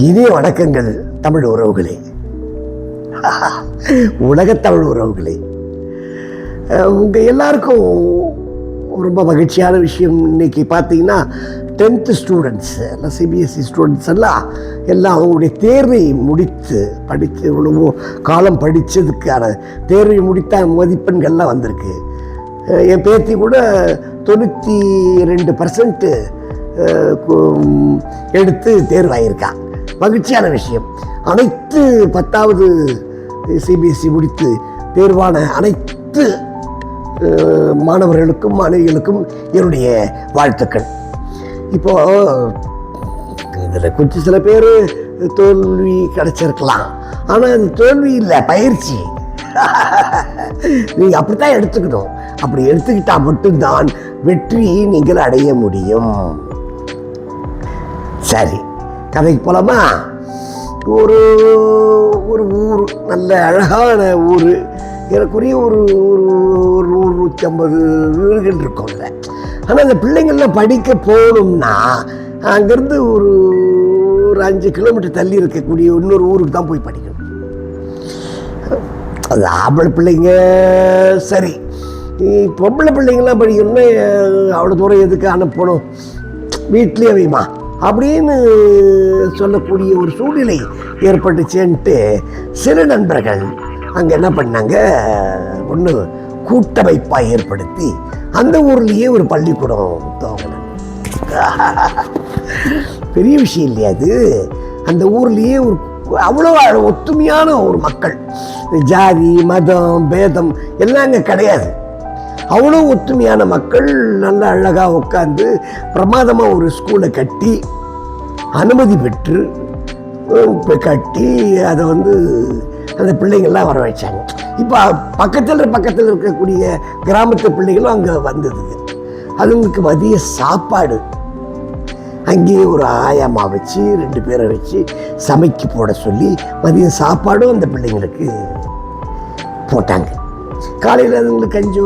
இனிய வணக்கங்கள் தமிழ் உறவுகளே. உலகத் தமிழ் உறவுகளே. உங்கள் எல்லாருக்கும் ரொம்ப மகிழ்ச்சியான விஷயம் இன்னைக்கு பார்த்தீங்கன்னா டென்த்து ஸ்டூடெண்ட்ஸ் எல்லாம் சிபிஎஸ்சி ஸ்டூடெண்ட்ஸ் எல்லாம் எல்லாம் அவங்களுடைய தேர்வை முடித்து படித்து இவ்வளவோ காலம் படித்ததுக்கான தேர்வை முடித்த மதிப்பெண்கள்லாம் வந்திருக்கு. என் பேத்தி கூட தொண்ணூற்றி ரெண்டு பர்சன்ட்டு எடுத்து தேர்வாயிருக்கான் மகிழ்ச்சியான விஷயம். அனைத்து பத்தாவது சிபிஎஸ்சி முடித்து தேர்வான அனைத்து மாணவர்களுக்கும் மாணவிகளுக்கும் என்னுடைய வாழ்த்துக்கள். இப்போ இதில் கொஞ்சம் சில பேர் தோல்வி கிடைச்சிருக்கலாம். ஆனால் அது தோல்வி இல்லை பயிற்சி. நீங்கள் அப்படித்தான் எடுத்துக்கணும். அப்படி எடுத்துக்கிட்டால் மட்டும்தான் வெற்றியை நீங்கள் அடைய முடியும். சரி. கதைக்கு போலாமா? ஒரு ஒரு ஊர் நல்ல அழகான ஊர். ஏறக்குறைய ஒரு ஒரு ஒரு நூறு நூற்றி ஐம்பது வீடுகள் இருக்கும்ல ஆனால் அந்த பிள்ளைங்கள்லாம் படிக்க போகணும்னா அங்கேருந்து ஒரு ஒரு அஞ்சு கிலோமீட்டர் தள்ளி இருக்கக்கூடிய இன்னொரு ஊருக்கு தான் போய் படிக்கணும். அது ஆம்பளை பிள்ளைங்க சரி. பொம்பளை பிள்ளைங்களாம் படிக்கணும்னா அவ்வளோ தூரம் எதுக்கு அனுப்பணும்? வீட்லேயே வைமா அப்படின்னு சொல்லக்கூடிய ஒரு சூழ்நிலை ஏற்பட்டுச்சேன்ட்டு சில நண்பர்கள் அங்கே என்ன பண்ணாங்க? ஒன்று கூட்டமைப்பாக ஏற்படுத்தி அந்த ஊர்லேயே ஒரு பள்ளிக்கூடம் துவங்கினாங்க. பெரிய விஷயம் இல்லையா அது? அந்த ஊர்லேயே ஒரு அவ்வளோ ஒற்றுமையான ஒத்துமையான ஒரு மக்கள். ஜாதி மதம் பேதம் எல்லாம் அங்கே கிடையாது. அவ்வளோ ஒற்றுமையான மக்கள் நல்ல அழகாக உட்காந்து பிரமாதமாக ஒரு ஸ்கூலை கட்டி அனுமதி பெற்று அஹ், கட்டி அதை வந்து அந்த பிள்ளைங்கள்லாம் வர வச்சாங்க இப்போ பக்கத்தில் பக்கத்தில் இருக்கக்கூடிய கிராமத்து பிள்ளைகளும் அங்கே வந்ததுங்க அதுங்களுக்கு மதிய சாப்பாடு. அங்கேயே ஒரு ஆயாமா வச்சு ரெண்டு பேரை வச்சு சமைக்க போட சொல்லி மதியம் சாப்பாடும் அந்த பிள்ளைங்களுக்கு போட்டாங்க. காலையில் அதுங்களுக்கு கஞ்சி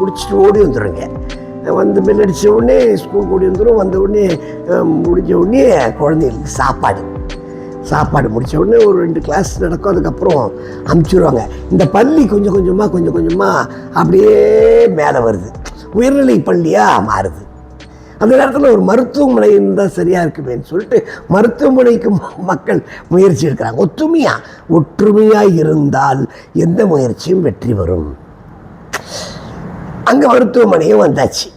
குடிச்சிட்டு ஓடி வந்துடுங்க வந்து bell அடித்த உடனே ஸ்கூல் ஓடி வந்துடும் வந்த உடனே முடிஞ்ச உடனே குழந்தைங்களுக்கு சாப்பாடு. சாப்பாடு முடித்த உடனே ஒரு ரெண்டு கிளாஸ் நடக்கும். அதுக்கப்புறம் அமுச்சிடுவாங்க இந்த பள்ளி கொஞ்சம் கொஞ்சமாக கொஞ்சம் கொஞ்சமாக அப்படியே மேலே வருது. உயர்நிலை பள்ளியாக மாறுது. அந்த நேரத்தில் ஒரு மருத்துவமனை இருந்தால் சரியாக இருக்குமேன்னு சொல்லிட்டு மருத்துவமனைக்கு மக்கள் முயற்சி எடுக்கிறாங்க ஒற்றுமையாக ஒற்றுமையாக இருந்தால் எந்த முயற்சியும் வெற்றி வரும் அங்கே மருத்துவமனையும் வந்தாச்சு.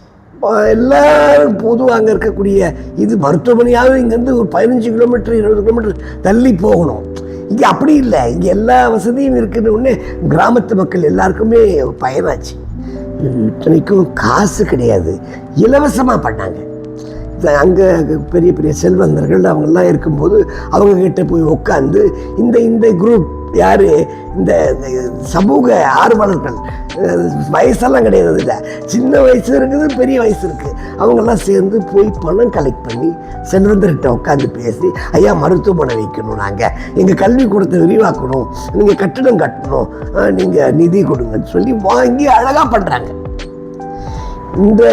எல்லாரும் பொதுவாக அங்கே இருக்கக்கூடிய இது மருத்துவமனையாகவும் இங்கேருந்து ஒரு பதினஞ்சு கிலோமீட்டர் இருபது கிலோமீட்டர் தள்ளி போகணும். இங்கே அப்படி இல்லை. இங்கே எல்லா வசதியும் இருக்குன்னு ஒன்று கிராமத்து மக்கள் எல்லாருக்குமே பயனாச்சு. இத்தனைக்கும் காசு கிடையாது. இலவசமாக பண்ணாங்க. அங்கே பெரிய பெரிய செல்வந்தர்கள் அவங்கெல்லாம் இருக்கும்போது அவங்க கிட்ட போய் உட்காந்து இந்த இந்த குரூப் யார்? இந்த சமூக ஆர்வலர்கள். வயசெல்லாம் கிடையாது இல்லை சின்ன வயசு இருக்குது பெரிய வயசு இருக்குது அவங்கெல்லாம் சேர்ந்து போய் பணம் கலெக்ட் பண்ணி செல்வந்தர்கிட்ட உட்காந்து பேசி ஐயா மருத்துவமனை வைக்கணும் நாங்கள் எங்கள் கல்விக்கூடத்தை விரிவாக்கணும். நீங்கள் கட்டிடம் கட்டணும். நீங்கள் நிதி கொடுங்கன்னு சொல்லி வாங்கி அழகாக பண்ணுறாங்க இந்த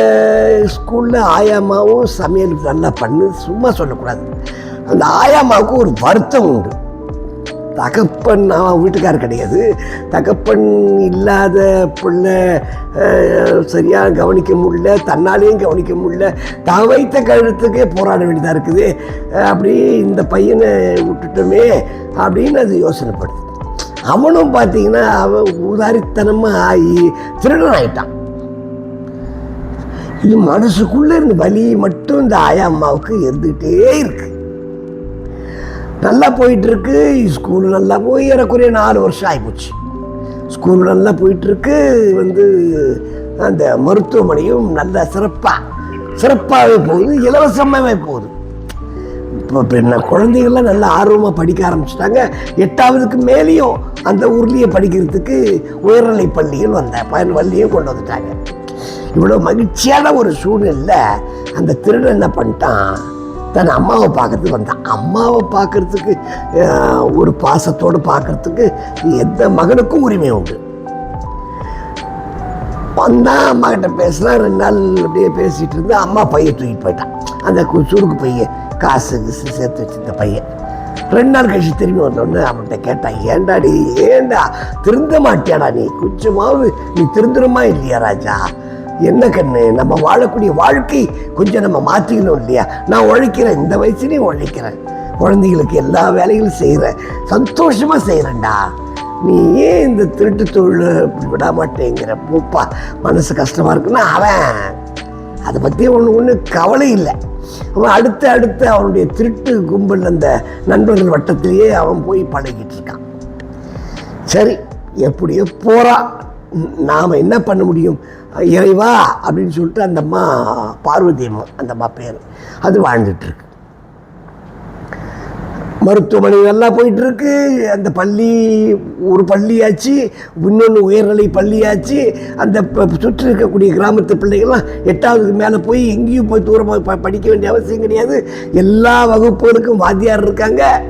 ஸ்கூலில் ஆயாமாவும் சமையல் நல்லா பண்ணு சும்மா சொல்லக்கூடாது. அந்த ஆயாமாவுக்கு ஒரு வருத்தம் உண்டு. தகப்பன் அவன் வீட்டுக்கார் கிடையாது. தகப்பன் இல்லாத பிள்ளை சரியாக கவனிக்க முடியல தன்னாலேயும் கவனிக்க முடியல தான் வைத்த கழுத்துக்கே போராட வேண்டியதாக இருக்குது. அப்படி இந்த பையனை விட்டுட்டோமே அப்படின்னு அது யோசனைப்படுது அவனும் பார்த்தீங்கன்னா அவன் உதாரித்தனமாக ஆகி திருடன் ஆயிட்டான். இது மனசுக்குள்ளே இருந்து வலி மட்டும் இந்த ஆயா அம்மாவுக்கு இருந்துகிட்டே இருக்குது நல்லா போயிட்டுருக்கு. ஸ்கூல் நல்லா போய் ஏறக்குறைய நாலு வருஷம் ஆகிப்போச்சு ஸ்கூல் நல்லா போயிட்டுருக்கு. வந்து அந்த மருத்துவமனையும் நல்ல சிறப்பாக சிறப்பாகவே போகுது. இலவசமாகவே போகுது. இப்போ என்ன குழந்தைகள்லாம் நல்லா ஆர்வமாக படிக்க ஆரம்பிச்சிட்டாங்க. எட்டாவதுக்கு மேலேயும் அந்த ஊர்லேயே படிக்கிறதுக்கு உயர்நிலை பள்ளிகள் வந்த பயன் பள்ளியும் கொண்டு வந்துட்டாங்க. இவ்வளோ மகிழ்ச்சியான ஒரு சூழ்நிலையில் அந்த திருடன் என்ன பண்ணிட்டான்? தன் அம்மாவை பார்க்கறதுக்கு வந்தான். அம்மாவை பார்க்கறதுக்கு ஒரு பாசத்தோடு பார்க்கறதுக்கு எந்த மகனுக்கும் உரிமை உண்டு. வந்தான் அம்மாக்கிட்ட பேசலாம் பேசினா ரெண்டு நாள் அப்படியே பேசிட்டு இருந்தா அம்மா பையன் தூக்கிட்டு போயிட்டான். அந்த சுருக்கு பையன் காசு கிசு சேர்த்து வச்சிருந்த பையன் ரெண்டு நாள் கழிச்சு திரும்பி வந்தோடனே அவன்கிட்ட கேட்டான் ஏண்டாடி ஏண்டா? திருந்த மாட்டியாடா நீ? கொஞ்சமாவது நீ திருந்துருமா இல்லையா ராஜா? என்ன கண்ணு? நம்ம வாழக்கூடிய வாழ்க்கை கொஞ்சம் நம்ம மாற்றிக்கணும் இல்லையா? நான் உழைக்கிறேன் இந்த வயசுலேயும் உழைக்கிறேன். குழந்தைகளுக்கு எல்லா வேலைகளும் செய்கிறேன் சந்தோஷமாக செய்கிறேன்டா நீ ஏன் இந்த திருட்டு தொழில் விட மாட்டேங்கிற பூப்பா? மனசு கஷ்டமாக இருக்குன்னா அவன். அதை பற்றி ஒன்று ஒன்றும் கவலை இல்லை. அவன் அடுத்து அடுத்து அவனுடைய திருட்டு கும்பல் அந்த நண்பர்கள் வட்டத்திலேயே அவன் போய் பழகிட்டு இருக்கான். சரி எப்படியோ போகிறான் நாம் என்ன பண்ண முடியும்? இறைவா அப்படின்னு சொல்லிட்டு அந்த அம்மா பார்வதி அம்மா அந்த அம்மா பேர். அது வாழ்ந்துட்டுருக்கு. மருத்துவமனை நல்லா போயிட்டுருக்கு. அந்த பள்ளி ஒரு பள்ளியாச்சு இன்னொன்று உயர்நிலை பள்ளியாச்சு. அந்த சுற்றி இருக்கக்கூடிய கிராமத்து பிள்ளைகள்லாம் எட்டாவதுக்கு மேலே போய் எங்கேயும் போய் தூரமாக ப- படிக்க வேண்டிய அவசியம் கிடையாது. எல்லா வகுப்புகளுக்கும் வாத்தியார் இருக்காங்க.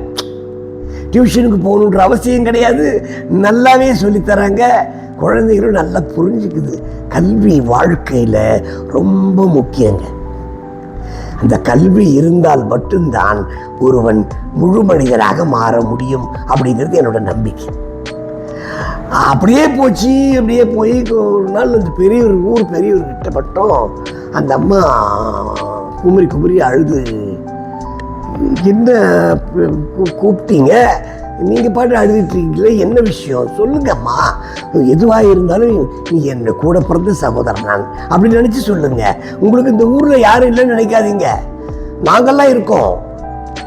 டியூஷனுக்கு போகணுன்ற அவசியம் கிடையாது. நல்லாவே சொல்லித் தராங்க குழந்தைகளும் நல்லா புரிஞ்சுக்குது. கல்வி வாழ்க்கையில் ரொம்ப முக்கியங்க. அந்த கல்வி இருந்தால் மட்டும்தான் ஒருவன் முழு மனிதராக மாற முடியும் அப்படிங்கிறது என்னோட நம்பிக்கை. அப்படியே போச்சு அப்படியே போய் ஒரு நாள் அந்த பெரியவர் ஊர் பெரியவர்கிட்ட மட்டும் அந்த அம்மா குமரி குமரி அழுது என்ன கூப்பிட்டீங்க? நீங்கள் பாட்டு அழுதுட்டுருக்கீங்கள என்ன விஷயம்? சொல்லுங்கம்மா. எதுவாக இருந்தாலும் நீ என் கூட பிறந்த சகோதரன் நான் அப்படி நினச்சி சொல்லுங்க. உங்களுக்கு இந்த ஊரில் யாரும் இல்லைன்னு நினைக்காதீங்க. நாங்கள்லாம் இருக்கோம்.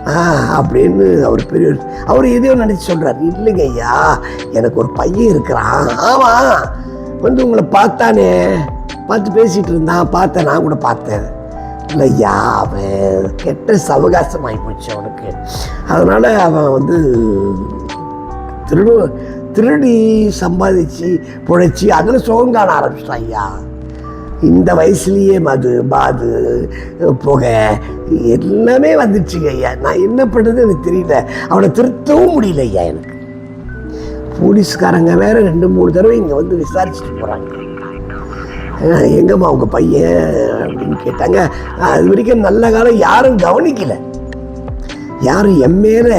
ஆ அப்படின்னு அவர் பெரிய அவர் எதையோ நினச்சி சொல்கிறார் இல்லைங்க ஐயா எனக்கு ஒரு பையன் இருக்கிறான். ஆமாம் வந்து உங்களை பார்த்தானே. பார்த்து பேசிகிட்டு இருந்தான். பார்த்தேன். நான் கூட பார்த்தேன். இல்லையா அவன் கெட்ட சவகாசம் ஆகிப்போச்சு அவனுக்கு. அதனால் அவன் வந்து திருடு திருடி சம்பாதிச்சு பிழைச்சி அதில் சுகம் காண ஆரம்பிச்சிட்டான் ஐயா. இந்த வயசுலேயே மது பாது புகை எல்லாமே வந்துடுச்சுங்க ஐயா. நான் என்ன பண்ணுறது எனக்கு தெரியல. அவனை திருத்தவும் முடியல ஐயா எனக்கு. போலீஸ்காரங்க வேறு ரெண்டு மூணு தடவை இங்கே வந்து விசாரிச்சுட்டு போகிறாங்க எங்கம்மா உங்கள் பையன் அப்படின்னு கேட்டாங்க. அது வரைக்கும் நல்ல காலம் யாரும் கவனிக்கலை. யாரும் என் மேலே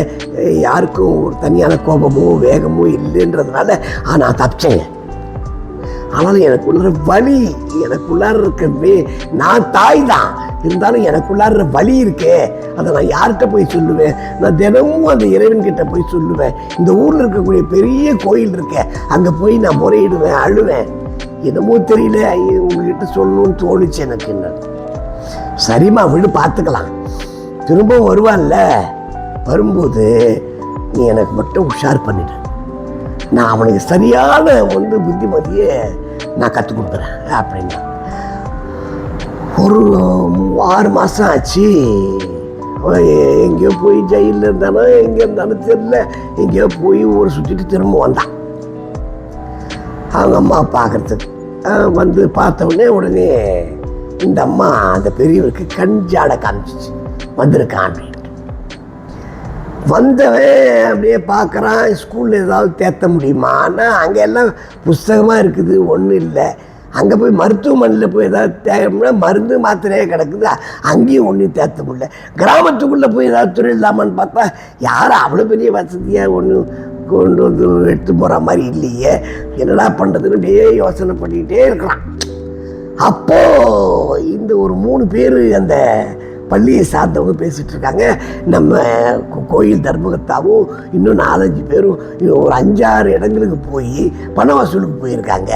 யாருக்கும் ஒரு தனியான கோபமோ வேகமோ இல்லைன்றதுனால ஆ, நான் தப்பிச்சேங்க ஆனாலும் எனக்குள்ள வலி எனக்குள்ளார இருக்கவே நான் தாய் தான் இருந்தாலும் எனக்குள்ளார வலி இருக்கே. அதை நான் யார்கிட்ட போய் சொல்லுவேன்? நான் தினமும் அந்த இறைவன்கிட்ட போய் சொல்லுவேன். இந்த ஊரில் இருக்கக்கூடிய பெரிய கோயில் இருக்கே அங்கே போய் நான் முறையிடுவேன் அழுவேன். என்னமோ தெரியல. ஐயோ, உங்ககிட்ட சொல்லணும்னு தோணுச்சு எனக்கு என்ன. சரிம்மா விடு பார்த்துக்கலாம். திரும்பவும் வருவான்ல. வரும்போது நீ எனக்கு மட்டும் உஷார் பண்ணிடு. நான் அவனுக்கு சரியான வந்து புத்திமதியை நான் கற்றுக் கொடுக்குறேன் அப்படின்னா. ஒரு ஆறு மாதம் ஆச்சு. எங்கேயோ போய் ஜெயிலில் இருந்தானோ எங்கே இருந்தாலும் தெரியல. எங்கேயோ போய் ஊரை சுற்றிட்டு திரும்ப வந்தான். அவங்க அம்மா பார்க்கறதுக்கு வந்து பார்த்த உடனே உடனே இந்த அம்மா அந்த பெரியவருக்கு கண் ஜாட காமிச்சிச்சு. வந்திருக்கான் அப்படின்ட்டு வந்தவன் அப்படியே பார்க்குறான் ஸ்கூலில் ஏதாவது தேத்த முடியுமான்னா அங்கே எல்லாம் புஸ்தகமாக இருக்குது ஒன்றும் இல்லை. அங்கே போய் மருத்துவமனையில் போய் ஏதாவது தேவைன்னா மருந்து மாத்திரையே கிடக்குது. அங்கேயும் ஒன்றும் தேத்த முடியல. கிராமத்துக்குள்ளே போய் ஏதாவது துறை இல்லாமன்னு பார்த்தா யாரும் அவ்வளோ பெரிய வசதியாக ஒன்றும் கொண்டு வந்து எடுத்து போகிற மாதிரி இல்லையே. என்னடா பண்ணுறதுன்னு அப்படியே யோசனை பண்ணிக்கிட்டே இருக்கலாம். அப்போ இந்த ஒரு மூணு பேர் அந்த பள்ளியை சார்ந்தவங்க பேசிகிட்டு இருக்காங்க. நம்ம கோயில் தர்மகத்தாவும் இன்னும் நாலஞ்சு பேரும் இன்னும் ஒரு அஞ்சாறு இடங்களுக்கு போய் பண வசூலுக்கு போயிருக்காங்க.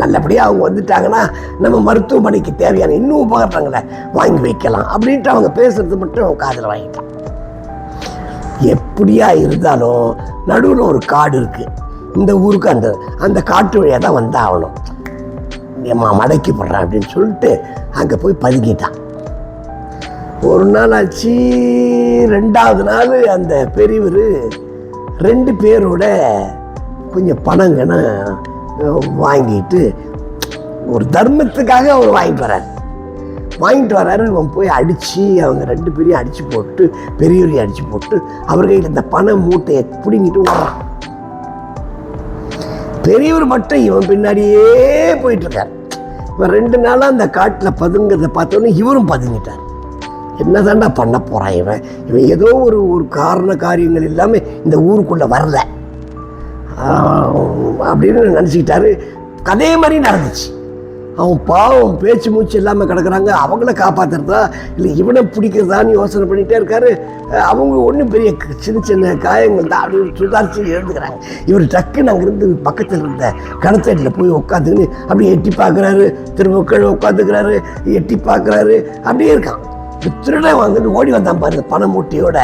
நல்லபடியாக அவங்க வந்துட்டாங்கன்னா நம்ம மருத்துவமனைக்கு தேவையான இன்னும் உபகரணங்களை வாங்கி வைக்கலாம் அப்படின்ட்டு அவங்க பேசுறது மட்டும் காதில் வாங்கிட்டான் எப்படியா இருந்தாலும் நடுவில் ஒரு காடு இருக்குது இந்த ஊருக்கு அந்த அந்த காட்டு வழியாக தான் வந்தாகணும். ஏம்மா மடக்கி போடுறான் அப்படின்னு சொல்லிட்டு அங்கே போய் பதுங்கிட்டான். ஒரு நாள் ஆச்சு ரெண்டாவது நாள் அந்த பெரியவர் ரெண்டு பேரோட கொஞ்சம் பணங்கன்னு வாங்கிட்டு ஒரு தர்மத்துக்காக அவர் வாங்கி போகிறார் வாங்கிட்டு வர்றாரு இவன் போய் அடித்து அவங்க ரெண்டு பேரையும் அடித்து போட்டு பெரியவரையும் அடித்து போட்டு அவர் கையில் இந்த பண மூட்டையை பிடிங்கிட்டு வரான் பெரியவர் மட்டும் இவன் பின்னாடியே போயிட்டுருக்கார் இவன் ரெண்டு நாளாக அந்த காட்டில் பதுங்கிறத பார்த்தோன்னே இவரும் பதுங்கிட்டார். என்னதான்டா பண்ண போகிறான் இவன்? இவன் ஏதோ ஒரு ஒரு காரண காரியங்கள் இல்லாமல் இந்த ஊருக்குள்ளே வரல. அப்படின்னு நினச்சிக்கிட்டாரு. அதே மாதிரி நடந்துச்சு. அவன் பாவம் பேச்சு மூச்சு இல்லாமல் கிடக்குறாங்க. அவங்கள காப்பாற்றுறதா இல்லை இவனை பிடிக்கிறதான்னு யோசனை பண்ணிகிட்டே இருக்காரு. அவங்க ஒன்றும் பெரிய சின்ன சின்ன காயங்கள் தான் அப்படின்னு சுதாரிச்சு எழுந்துக்கிறாங்க. இவர் டக்குன்னு அங்கேருந்து பக்கத்தில் இருந்த கடத்தடியில் போய் உட்காந்துன்னு அப்படியே எட்டி பார்க்குறாரு. திரும்ப கீழே உட்காந்துக்கிறாரு. எட்டி பார்க்குறாரு. அப்படியே இருக்கான். திருடன் வந்துட்டு ஓடி வந்தான் பாரு இந்த மூட்டையோட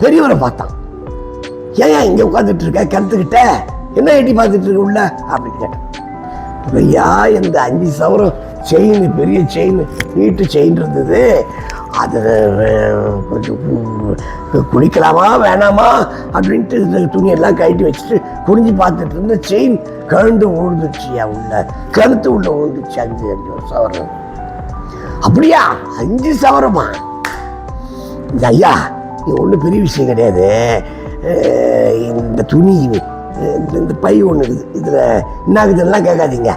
பெரியவரை பார்த்தான். ஏன் ஏன் இங்கே உட்காந்துட்டு இருக்க? கிணத்துக்கிட்ட? என்ன எட்டி பார்த்துட்டு இருக்க உள்ள? அப்படின்னு கேட்டேன். ஐயா இந்த அஞ்சு சவரம் செயின் பெரிய செயின் நீட்டு செயின் இருந்தது. அது கொஞ்சம் குளிக்கலாமா வேணாமா அப்படின்ட்டு இந்த துணியெல்லாம் கழட்டி வச்சுட்டு குடிஞ்சு பார்த்துட்டு இருந்த செயின் கழுண்டு ஊழ்ந்துச்சியா உள்ள. கழுத்து உள்ள விழுந்துச்சு அஞ்சு அஞ்சு சவரம். அப்படியா? அஞ்சு சவரமா? இந்த ஐயா இது ஒன்றும் பெரிய விஷயம் கிடையாது. இந்த துணி இந்த- இந்த பை ஒன்று இருக்குது. இதில் என்ன கேட்காதீங்க.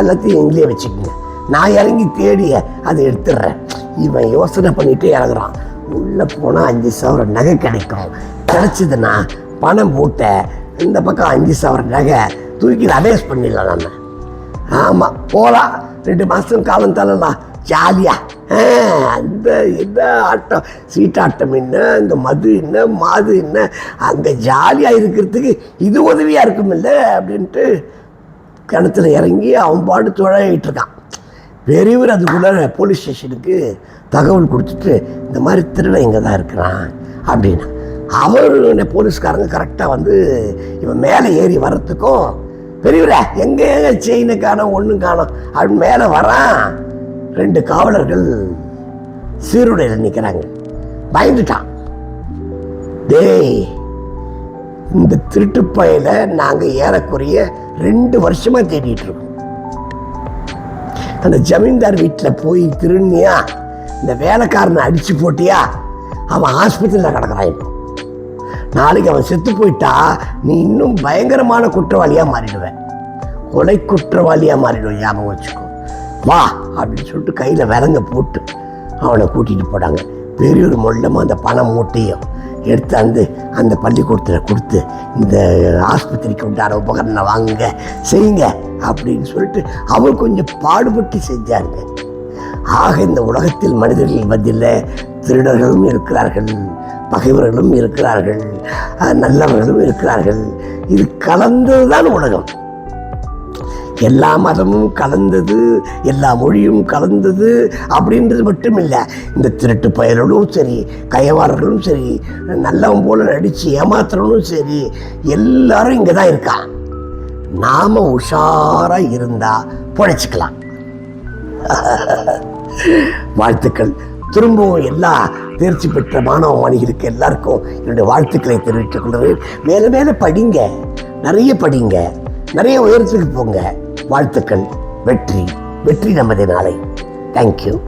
எல்லாத்தையும் இங்கேயே வச்சுக்கோங்க. நான் இறங்கி தேடி அதை எடுத்துடுறேன். இவன் யோசனை பண்ணிகிட்டே இறங்குறான். உள்ளே போனால் அஞ்சு சவர நகை கிடைக்கும். கிடச்சிதுன்னா பணம் போட்ட இந்த பக்கம் அஞ்சு சவர நகை தூக்கி அவேஸ் பண்ணிடலாம் நம்ம ஆமாம் போகலாம் ரெண்டு மாதம் காலம் தள்ளலாம். ஜாலியா. ஆ, அந்த என்ன ஆட்டம் சீட்டாட்டம் என்ன அந்த மது என்ன மாது என்ன அங்கே ஜாலியாக இருக்கிறதுக்கு இது உதவியாக இருக்குமில்ல அப்படின்ட்டு கிணத்துல இறங்கி அவன் பாட்டு துழையிட்டு இருக்கான். பெரியவர் அதுக்குள்ளே போலீஸ் ஸ்டேஷனுக்கு தகவல் கொடுத்துட்டு இந்த மாதிரி திருடன் இங்கே தான் இருக்கிறான் அப்படின்னா. அவர் போலீஸ்காரங்க கரெக்டாக வந்து இவன் மேலே ஏறி வர்றதுக்கும் பெரியவரே எங்கே எங்கே செயினு காணோம் ஒன்றும் காணும் அப்படின்னு மேலே வரான் ரெண்டு காவலர்கள் சீருடையில் நிற்கிறாங்க பயந்துட்டான். டேய் இந்த திருட்டு பயில நாங்கள் ஏறக்குறைய ரெண்டு வருஷமாக தேடிட்டு இருக்கோம். அந்த ஜமீன்தார் வீட்டில் போய் திருநியா இந்த வேலைக்காரனை அடிச்சு போட்டியா? அவன் ஆஸ்பத்திரியில் கிடக்குறான். இப்போ நாளைக்கு அவன் செத்து போயிட்டா நீ இன்னும் பயங்கரமான குற்றவாளியாக மாறிடுவேன் கொலை குற்றவாளியாக மாறிடுவேன் ஞாபகம் வச்சுக்கோ. வா அப்படின்னு சொல்லிட்டு கையில் விலங்க போட்டு அவனை கூட்டிகிட்டு போனாங்க. பெரியொரு மொல்லமாக அந்த பணம் மூட்டையும் எடுத்து அந்த அந்த பள்ளிக்கூடத்தில் கொடுத்து இந்த ஆஸ்பத்திரிக்கு உண்டான உபகரணம் வாங்குங்க செய்யுங்க அப்படின்னு சொல்லிட்டு அவர் கொஞ்சம் பாடுபட்டு செஞ்சாங்க ஆக இந்த உலகத்தில் மனிதர்கள் மத்தியில் திருடர்களும் இருக்கிறார்கள் பகைவர்களும் இருக்கிறார்கள் நல்லவர்களும் இருக்கிறார்கள். இது கலந்ததுதான் உலகம். எல்லா மதமும் கலந்தது எல்லா மொழியும் கலந்தது அப்படின்றது மட்டும் இல்லை இந்த திருட்டு பயல்களும் சரி கயவாரர்களும் சரி நல்லவன் போல நடித்து ஏமாத்துறவனும் சரி எல்லாரும் இங்கே தான் இருக்கான் நாம் உஷாராக இருந்தால் பிழைச்சிக்கலாம். வாழ்த்துக்கள். திரும்பவும் எல்லா தேர்ச்சி பெற்ற மாணவ மாணிகளுக்கு எல்லாருக்கும் என்னுடைய வாழ்த்துக்களை தெரிவித்துக் கொள்கிறேன். மேலே மேலே படிங்க. நிறைய படிங்க. நிறைய உயரத்துக்கு போங்க. வாழ்த்துக்கள். வெற்றி. வெற்றி நமது நாளை. தேங்க்யூ